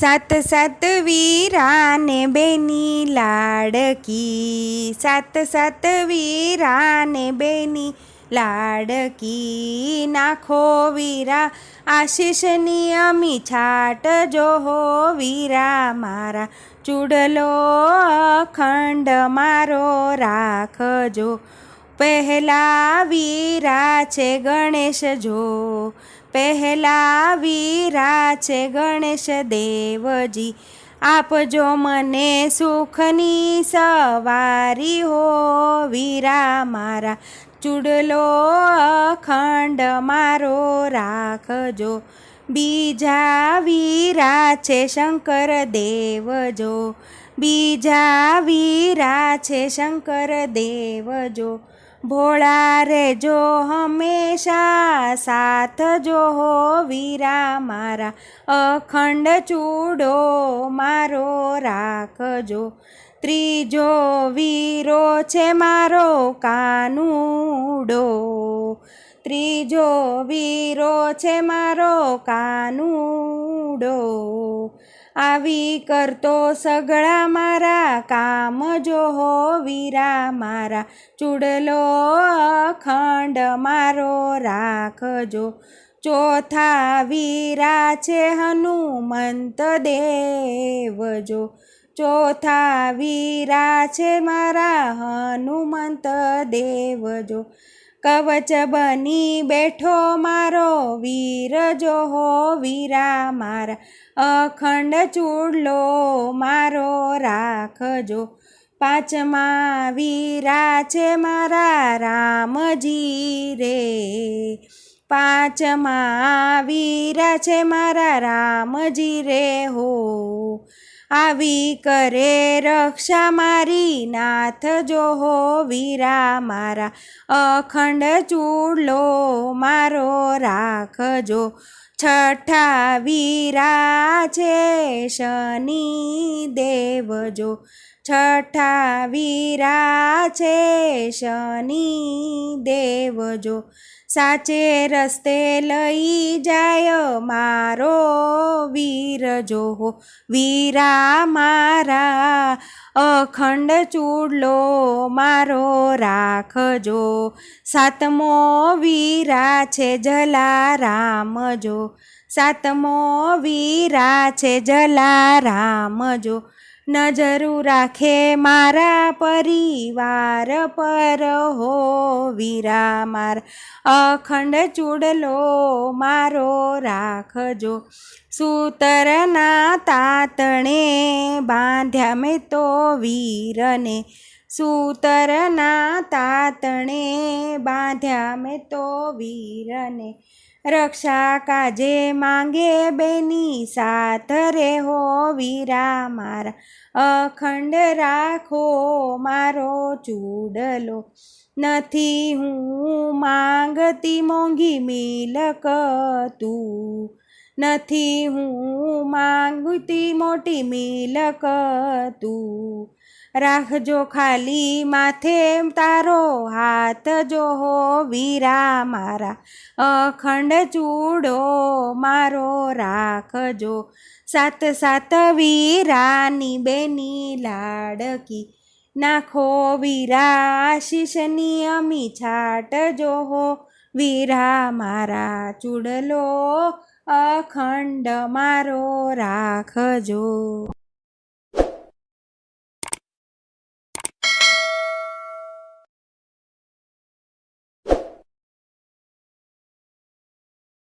સાત સાત વીરાને બેની લાડકી. સાત સાત વીરાને બેની લાડકી. નાખો વીરા, આશીષની અમી છાટ જો હો વીરા મારા. ચૂડલો અખંડ મારો રાખજો. પહેલા વીરા છે ગણેશ જો પહેલા વીરા છે ગણેશ દેવજી આપજો મને સુખની સવારી હો, વીરા મારા, ચૂડલો અખંડ મારો રાખજો. બીજા વીરા છે શંકર દેવજો બીજા વીરા છે શંકર દેવજો. ભોળા રેજો હંમેશા, સાથ જો હો વીરા મારા. અખંડ ચૂડો મારો રાખજો. ત્રીજો વીરો છે મારો કાનુડો. ત્રીજો વીરો છે મારો કાનુડો. આવી કરતો સગળા મારા, કામ જો હો વીરા મારા. ચૂડલો અખંડ મારો રાખજો. ચોથા વીરા છે હનુમંત દેવજો. ચોથા વીરા છે મારા હનુમંત દેવજો. કવચ બની બેઠો મારો વીર જો હો વીરા મારા. અખંડ ચૂડલો મારો રાખજો. પાંચમા વીરા છે મારા રામજી રે. પાંચમા વીરા છે મારા રામજી રે હો. આવી કરે રક્ષા મારી નાથ જો હો વીરા મારા અખંડ ચૂડલો મારો રાખજો. છઠ્ઠા વીરા છે શનિ દેવજો છઠ્ઠા વીરા છે શનિ દેવજો સાચે રસ્તે લઈ જાય મારો વીર જો વીરા મારા અખંડ ચૂડલો મારો રાખજો. સાતમો વીરા છે જલારામજો. સાતમો વીરા છે જલારામજો. નજરું રાખે મારા પરિવાર પર. હો વીરા માર, અખંડ ચૂડલો મારો રાખજો. સૂતરના તાતણે બાંધ્યા મેં તો વીરને. સૂતરના તાતણે બાંધ્યા મેં તો વીરને. રક્ષા કાજે માંગે બેની સાથ રે હો વીરા મારા. અખંડ રાખો મારો ચૂડલો. નથી હું માંગતી મોંઘી મિલક તું. નથી હું માંગતી મોટી મિલક તું. રાખજો ખાલી માથે, તારો હાથ જો હો વીરા મારા. અખંડ ચૂડો મારો રાખજો. સાત સાત વીરાની બેની લાડકી. નાખો વીરા આશીષની અમી છાટ જો હો વીરા મારા. ચૂડલો અખંડ મારો રાખજો.